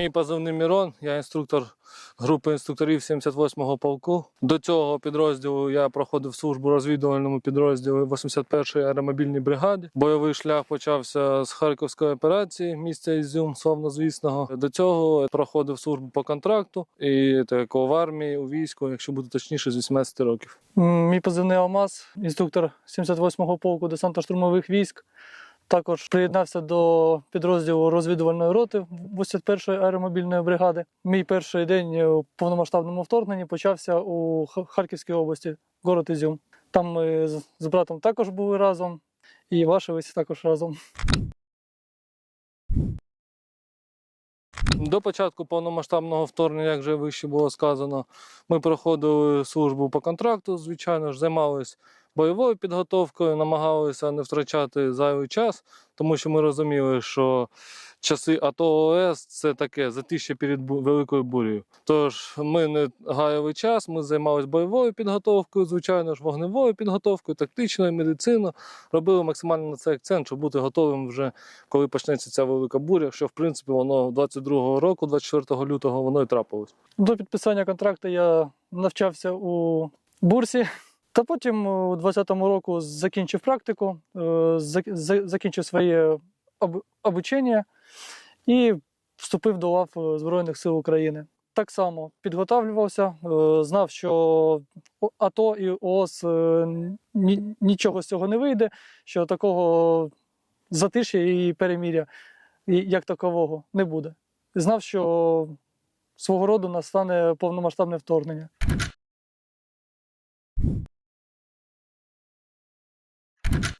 Мій позивний Мірон, я інструктор групи інструкторів 78-го полку. До цього підрозділу я проходив службу розвідувальному підрозділі 81-ї аеромобільній бригаді. Бойовий шлях почався з Харківської операції місця Ізюм, славнозвісного. До цього проходив службу по контракту і так, в армії, у війську, якщо бути точніше, з 18 років. Мій позивний Алмаз, інструктор 78-го полку десантно-штурмових військ. Також приєднався до підрозділу розвідувальної роти 81-ї аеромобільної бригади. Мій перший день у повномасштабному вторгненні почався у Харківській області, город Ізюм. Там ми з- братом також були разом, і вашилися також разом. До початку повномасштабного вторгнення, як вже вище було сказано, ми проходили службу по контракту, звичайно ж, займалися бойовою підготовкою, намагалися не втрачати зайвий час, тому що ми розуміли, що часи АТО ОС це таке затища перед великою бурею. Тож ми не гаяли час, ми займалися бойовою підготовкою, звичайно ж, вогневою підготовкою, тактичною медициною. Робили максимально на це акцент, щоб бути готовим вже коли почнеться ця велика буря, що в принципі воно 22-го року, 24 лютого, воно і трапилось. До підписання контракту я навчався у бурсі. Та потім е, у 20-му року закінчив практику, е, зак- за- закінчив своє обучення і вступив до лав е, Збройних сил України. Так само підготовлювався, е, знав, що АТО і ООС нічого з цього не вийде, що такого затишя і переміря як такового не буде. Знав, що свого роду настане повномасштабне вторгнення.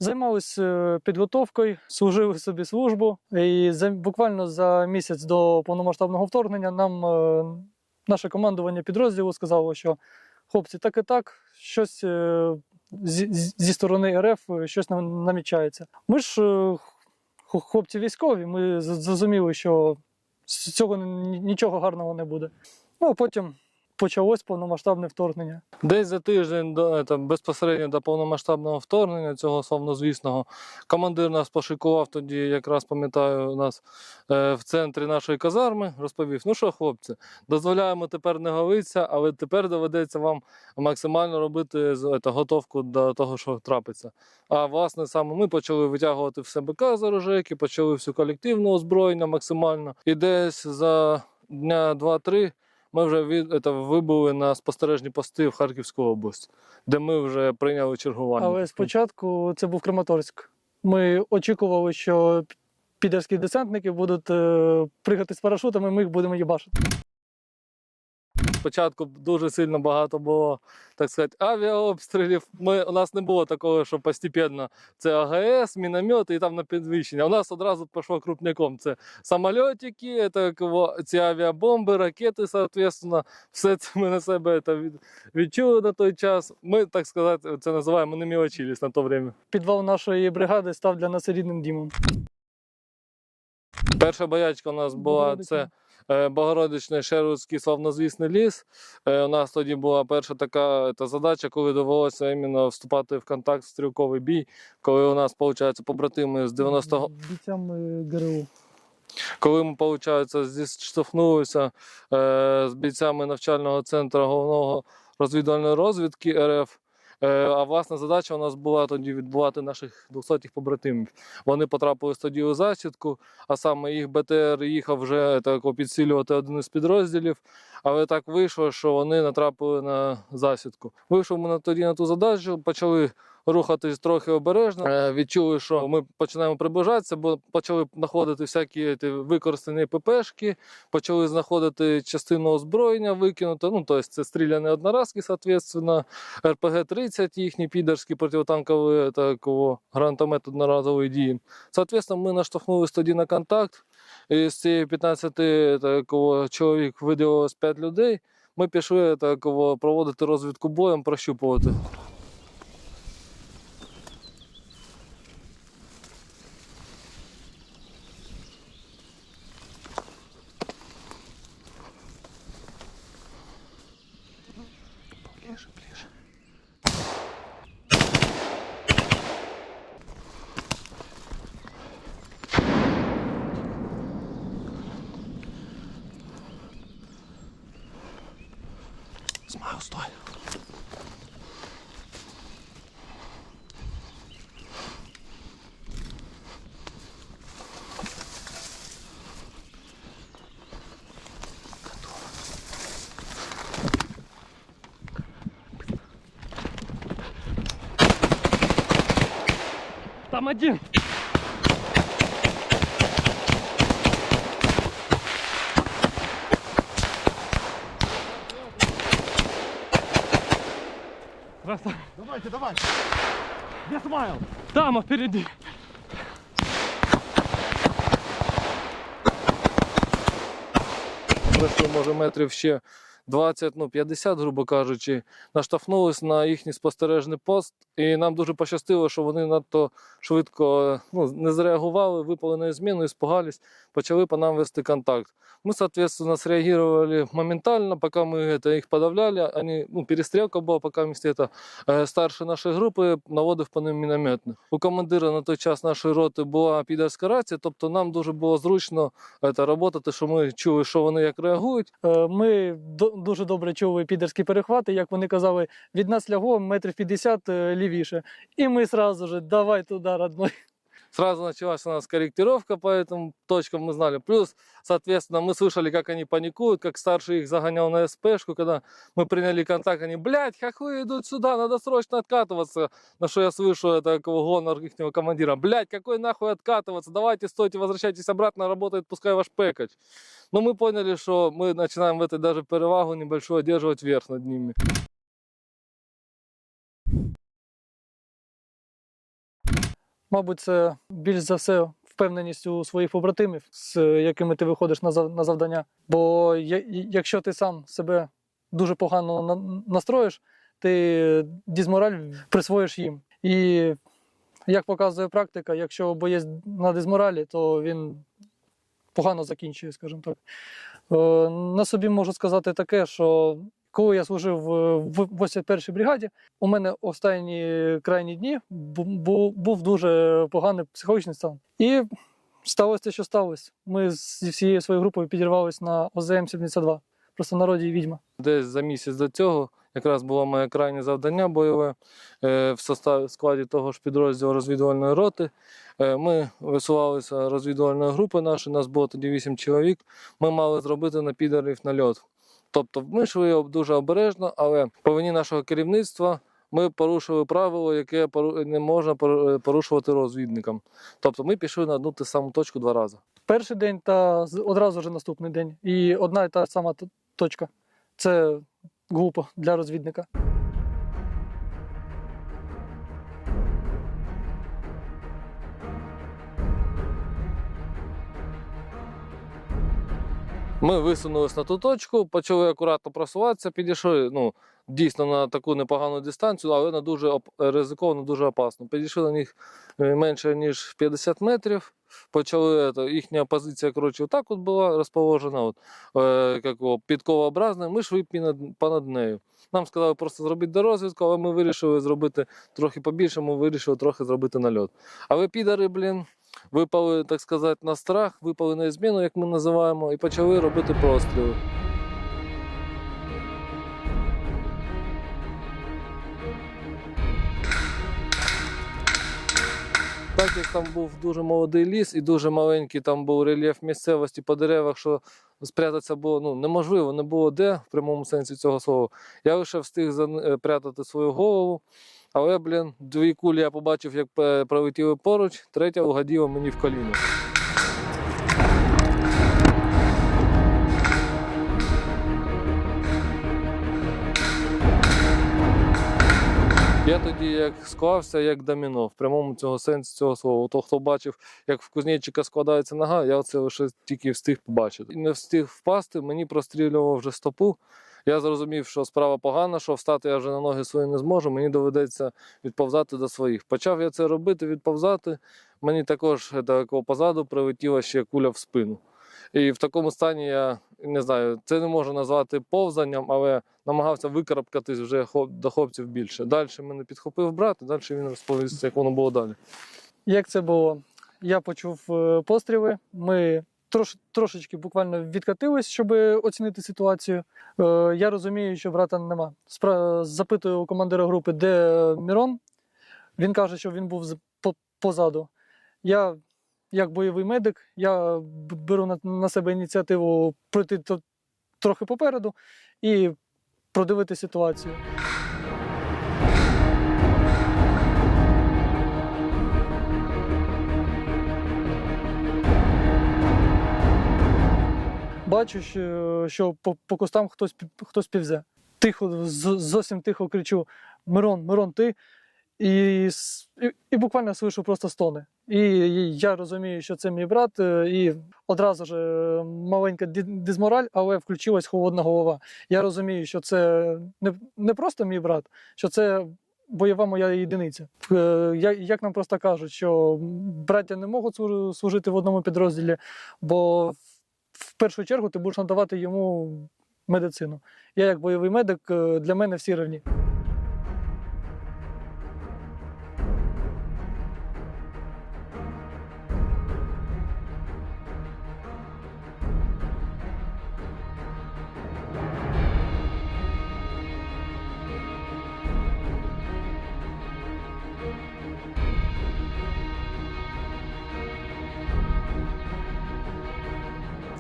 Займалися е, підготовкою, служили собі службу, і за, буквально за місяць до повномасштабного вторгнення нам е, наше командування підрозділу сказало, що хлопці, так і так, щось е, зі, сторони РФ щось нам намічається. Ми ж хлопці військові, ми зрозуміли, що з цього ні- нічого гарного не буде. Ну а потім почалось повномасштабне вторгнення. Десь за тиждень до е, там, безпосередньо до повномасштабного вторгнення, цього славнозвісного, командир нас пошикував тоді, якраз пам'ятаю, нас е, в центрі нашої казарми, розповів: ну що, хлопці, дозволяємо тепер не галитися, але тепер доведеться вам максимально робити ета, готовку до того, що трапиться. А власне саме ми почали витягувати все БК з оружейки, почали всю колективне озброєння максимально. І десь за дня два-три ми вже від, це, вибули на спостережні пости в Харківську область, де ми вже прийняли чергування. Але спочатку це був Краматорськ. Ми очікували, що підерські десантники будуть е, пригати з парашутами, ми їх будемо їбашити. Спочатку дуже сильно багато було, так сказати, авіаобстрілів. Ми, у нас не було такого, що постепенно це АГС, міномети і там на підвищення. У нас одразу пішло крупняком. Це самольотики, це, ці авіабомби, ракети, соответственно. Все це ми на себе це відчули на той час. Ми, так сказати, це називаємо не мілочились на то время. Підвал нашої бригади став для нас рідним дімом. Перша боячка у нас була це Богородичний Шервудський славнозвісний ліс. Е, У нас тоді була перша така та задача, коли довелося іменно вступати в контакт в стрілковий бій, коли у нас, виходить, побратими з 90-го бійцями ГРУ. коли ми, виходить, зіштовхнулися е, з бійцями навчального центру головного розвідувальної розвідки РФ. Е, а власна задача у нас була тоді відбувати наших 200 побратимів. Вони потрапили тоді у засідку, а саме їх БТР їхав вже так, підсилювати один із підрозділів. Але так вийшло, що вони натрапили на засідку. Вийшов ми тоді на ту задачу, почали рухатись трохи обережно. Е, Відчули, що ми починаємо приближатися, бо почали знаходити всякі використані ППшки, почали знаходити частину озброєння викинуто. Ну, тобто це стріляні одноразки, соответственно, РПГ-30, їхні підерські протитанкові такого гранатомет одноразової дії. Соответственно, ми наштовхнулися тоді на контакт. І з цієї 15 такого чоловік виділилось 5 людей. Ми пішли такого проводити розвідку боєм, прощупувати. Там один. Красава. Давайте, давайте. Где смайл? Там, а впереди. Пройшли, може, метрів ще 20, ну 50, грубо кажучи, наштовхнулись на їхній спостережний пост, і нам дуже пощастило, що вони надто швидко ну, не зреагували, випали на зміну, испугались, почали по нам вести контакт. Мы, соответственно, среагировали моментально, пока мы это, их подавляли. Они, ну, перестрелка была, пока вместе это Е, старший нашої групи наводив по ним мінометних. У командира на той час нашої роти була підерська рація, тобто нам дуже було зручно е, та, роботати, що ми чули, що вони як реагують. Е, Ми до- дуже добре чули підерські перехвати, як вони казали, від нас лягло метрів 50 е, лівіше. І ми сразу ж давай туди, родной. Сразу началась у нас корректировка по этим точкам, мы знали. Плюс, соответственно, мы слышали, как они паникуют, как старший их загонял на СПшку, когда мы приняли контакт, они, блядь, хохлы идут сюда, надо срочно откатываться. На что я слышу, это гонор их командира, блядь, какой нахуй откатываться, давайте, стойте, возвращайтесь обратно, работает, пускай ваш пекач. Но мы поняли, что мы начинаем в этой даже перевагу небольшую одерживать верх над ними. Мабуть, це більш за все впевненість у своїх побратимів, з якими ти виходиш на зав- на завдання. Бо якщо ти сам себе дуже погано настроїш, ти дізмораль присвоїш їм. І як показує практика, якщо боєць на дизморалі, то він погано закінчує, скажімо так. Е, На собі можу сказати таке, що коли я служив в в 81-й бригаді, у мене останні крайні дні бу- бу- був дуже поганий психологічний стан. І сталося те, що сталося. Ми зі всією своєю групою підірвалися на ОЗМ-72, просто народі відьма. Десь за місяць до цього якраз було моє крайнє завдання бойове е, в складі того ж підрозділу розвідувальної роти. Е, Ми висувалися розвідувальної групи нашої, нас було тоді 8 чоловік. Ми мали зробити на підерів нальот. Тобто ми йшли дуже обережно, але по вині нашого керівництва ми порушили правило, яке не можна пор- порушувати розвідникам. Тобто ми пішли на одну ту саму точку два рази. Перший день та одразу ж наступний день. І одна і та сама точка. Це глупо для розвідника. Ми висунулись на ту точку, почали акуратно просуватися, підійшли ну, дійсно на таку непогану дистанцію, але на дуже ризиковано, дуже опасно. Підійшли на них е, менше ніж 50 метрів. Почали це, їхня позиція, коротше, отак от була розположена, от, е, підковообразна. Ми йшли понад, понад нею. Нам сказали просто зробити дорозвідку, але ми вирішили зробити трохи побільше, ми вирішили трохи зробити нальот. Але підари, блін, випали, так сказати, на страх, випали на зміну, як ми називаємо, і почали робити простріли. Так як там був дуже молодий ліс і дуже маленький там був рельєф місцевості по деревах, що спрятатися було ну, неможливо, не було де в прямому сенсі цього слова. Я лише встиг запрятати свою голову. Але, блін, дві кулі я побачив, як пролетіли поруч, третя угодила мені в коліно. Я тоді як склався як доміно в прямому цього сенсі цього слова. То, хто бачив, як в кузнечика складається нога, я це лише тільки встиг побачити. І не встиг впасти, мені прострілював вже стопу. Я зрозумів, що справа погана, що встати я вже на ноги свої не зможу, мені доведеться відповзати до своїх. Почав я це робити, відповзати. Мені також е, позаду прилетіла ще куля в спину. І в такому стані я не знаю, це не можу назвати повзанням, але намагався викарабкатись вже до хлопців більше. Далі мене підхопив брат, і далі він розповість, як воно було далі. Як це було? Я почув е, постріли. Ми трош, трошечки буквально відкатились, щоб оцінити ситуацію. Е, я розумію, що брата нема. Спра... Запитую у командира групи, де Мірон. Він каже, що він був позаду. Я, як бойовий медик, я беру на, на себе ініціативу пройти трохи попереду і продивити ситуацію. Бачу, що, що по, по кустам хтось, хтось півзе. Тихо, зовсім тихо кричу: Мирон, Мирон, ти. І, і, і буквально слышу просто стони. І, я розумію, що це мій брат, е, і одразу ж е, маленька дизмораль, але включилась холодна голова. Я розумію, що це не, не просто мій брат, що це бойова моя єдиниця. Е, Як нам просто кажуть, що браття не можуть служити в одному підрозділі, бо в першу чергу ти будеш надавати йому медицину. Я, як бойовий медик, е, для мене всі рівні.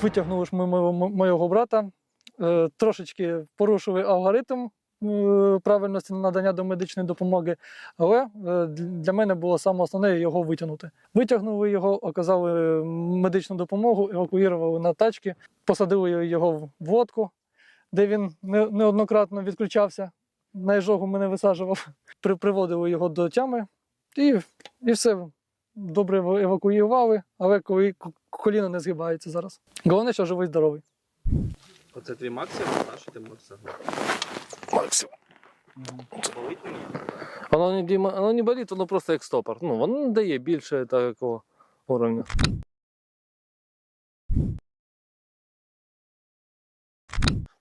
Витягнули ж ми мо- мо- моєго брата, е, трошечки порушили алгоритм е, правильності надання до медичної допомоги, але е, для мене було саме основне його витягнути. Витягнули його, оказали медичну допомогу, евакуювали на тачки, посадили його в водку, де він неоднократно відключався. На іжогу мене висаджував. Приводили його до тями і, і все добре евакуювали, але коли к- коліно не згибається зараз. Головне, що живий здоровий. Оце твій максимум, та, що ти можеш загнати? Максимум. Болить мені? Воно не, воно не болить, воно просто як стопор. Ну, воно не дає більше такого уровня.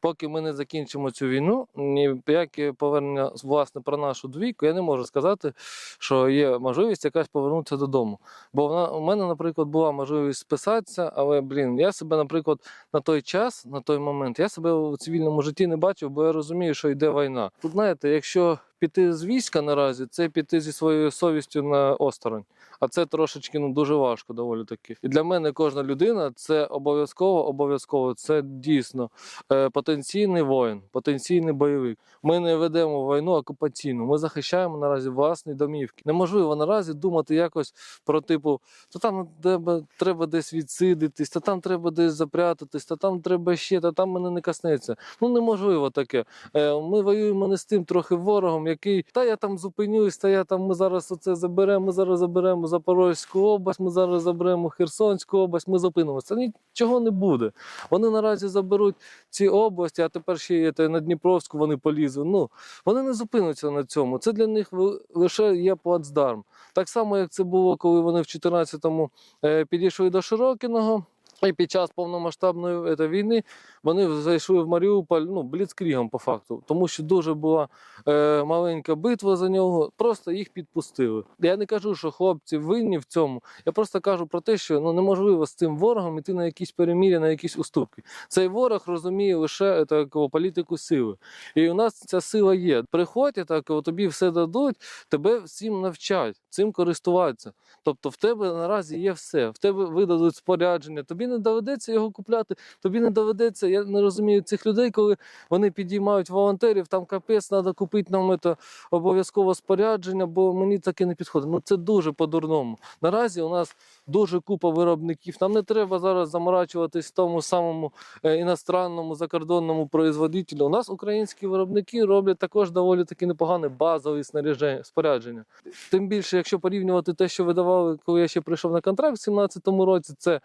Поки ми не закінчимо цю війну, ніяке повернення власне про нашу двійку, я не можу сказати, що є можливість якась повернутися додому. Бо вона у мене, наприклад, була можливість списатися, але блін, я себе, наприклад, на той час, на той момент, я себе у цивільному житті не бачив, бо я розумію, що йде війна. Тут знаєте, якщо піти з війська наразі, це піти зі своєю совістю на осторонь. А це трошечки ну дуже важко, доволі таки. І для мене кожна людина це обов'язково, обов'язково. Це дійсно е, потенційний воїн, потенційний бойовик. Ми не ведемо війну окупаційну. Ми захищаємо наразі власні домівки. Неможливо наразі думати якось про типу, то там треба, треба десь відсидитись, то там треба десь запрятатись, то там треба ще, то там мене не коснеться. Ну неможливо таке. Е, Ми воюємо не з тим трохи ворогом, який та я там зупинюсь, та я там ми зараз оце заберемо, ми зараз заберемо Запорозьку область, ми зараз заберемо Херсонську область, ми зупинимося. Нічого не буде. Вони наразі заберуть ці області, а тепер ще є на Дніпровську вони полізуть. Ну вони не зупинуться на цьому. Це для них лише є плацдарм. Так само, як це було, коли вони в 14-му е, підійшли до Широкіного. І під час повномасштабної е, війни вони зайшли в Маріуполь ну, бліцкрігом по факту, тому що дуже була е, маленька битва за нього, просто їх підпустили. Я не кажу, що хлопці винні в цьому. Я просто кажу про те, що ну, неможливо з цим ворогом іти на якісь перемір'я, на якісь уступки. Цей ворог розуміє лише е, такого політику сили. І у нас ця сила є. Приходь, так, тобі все дадуть, тебе всім навчать, цим користуватися. Тобто в тебе наразі є все. В тебе видадуть спорядження, тобі не доведеться його купляти, тобі не доведеться. Я не розумію цих людей, коли вони підіймають волонтерів, там капець, треба купити нам це обов'язково спорядження, бо мені таке не підходить. Ну це дуже по-дурному. Наразі у нас дуже купа виробників. Нам не треба зараз заморачуватись тому самому е, іностранному закордонному производителю. У нас українські виробники роблять також доволі таки непогане снаряження, спорядження. Тим більше, якщо порівнювати те, що видавали, коли я ще прийшов на контракт в 17-му році, це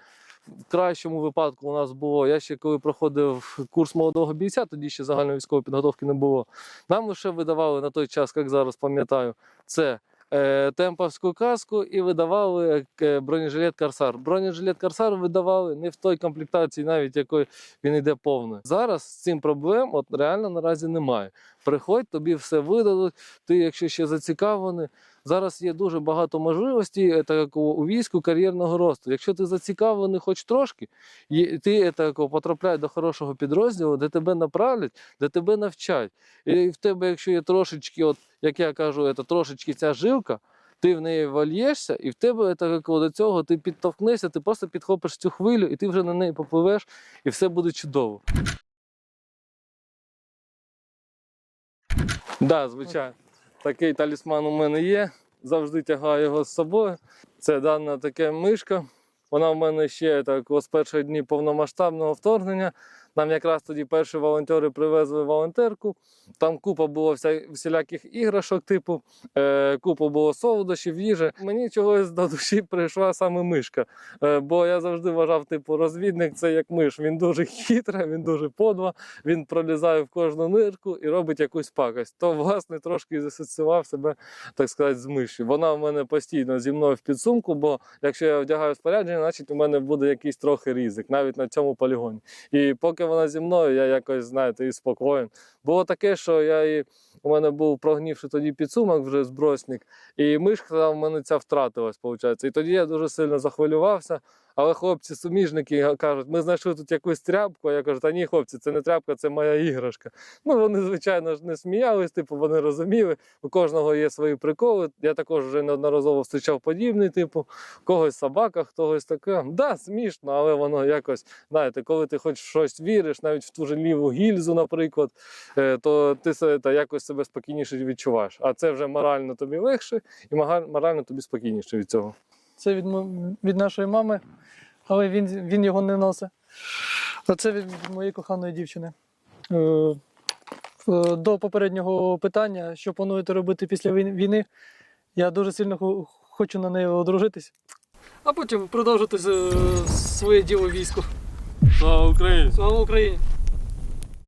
в кращому випадку у нас було. Я ще коли проходив курс молодого бійця, тоді ще загальної військової підготовки не було. Нам лише видавали на той час, як зараз пам'ятаю, це е, темповську каску і видавали е, бронежилет Корсар. Бронежилет Корсар видавали не в той комплектації, навіть якої він йде повною. Зараз з цим проблем от реально наразі немає. Приходь, тобі все видадуть. Ти, якщо ще зацікавлений, зараз є дуже багато можливостей е, так, у- війську кар'єрного росту. Якщо ти зацікавлений хоч трошки, ти е, так, потрапляєш до хорошого підрозділу, де тебе направлять, де тебе навчать. І в тебе, якщо є трошечки, от як я кажу, це трошечки ця жилка. Ти в неї вальєшся, і в тебе так, до цього ти підтовкнешся, ти просто підхопиш цю хвилю, і ти вже на неї попливеш, і все буде чудово. Так, да, звичайно. Такий талісман у мене є. Завжди тягаю його з собою. Це дана така мишка. Вона в мене ще так з перших днів повномасштабного вторгнення. Нам якраз тоді перші волонтери привезли волонтерку. Там купа було вся, всіляких іграшок, типу, е, купа було солодощів, їжі. Мені чогось до душі прийшла саме мишка. Е, бо я завжди вважав, типу, розвідник це як миш. Він дуже хитра, він дуже подва, він пролізає в кожну нирку і робить якусь пакость. То, власне, трошки засоціював себе, так сказати, з миші. Вона в мене постійно зі мною в підсумку, бо якщо я вдягаю спорядження, значить у мене буде якийсь трохи ризик, навіть на цьому полігоні. І поки вона зі мною, я якось, знаєте, і спокоєн. Було таке, що я і у мене був прогнівши тоді підсумок, вже збросник, і мишка в мене ця втратилась, виходить. І тоді я дуже сильно захвилювався. Але хлопці, суміжники кажуть, ми знайшли тут якусь тряпку. Я кажу, та ні, хлопці, це не тряпка, це моя іграшка. Ну вони, звичайно ж, не сміялись, типу, вони розуміли. У кожного є свої приколи. Я також вже неодноразово зустрічав подібний, типу, когось собака, хтось таке. Да, смішно, але воно якось, знаєте, коли ти хоч щось віриш, навіть в ту же ліву гільзу, наприклад, е, то ти та якось себе спокійніше відчуваєш. А це вже морально тобі легше і морально тобі спокійніше від цього. Це від, від нашої мами, але він, він його не носить. А це від, моєї коханої дівчини. Е, До попереднього питання, що плануєте робити після війни- я дуже сильно хочу на неї одружитись. А потім продовжити своє діло війську. Слава Україні! Слава Україні!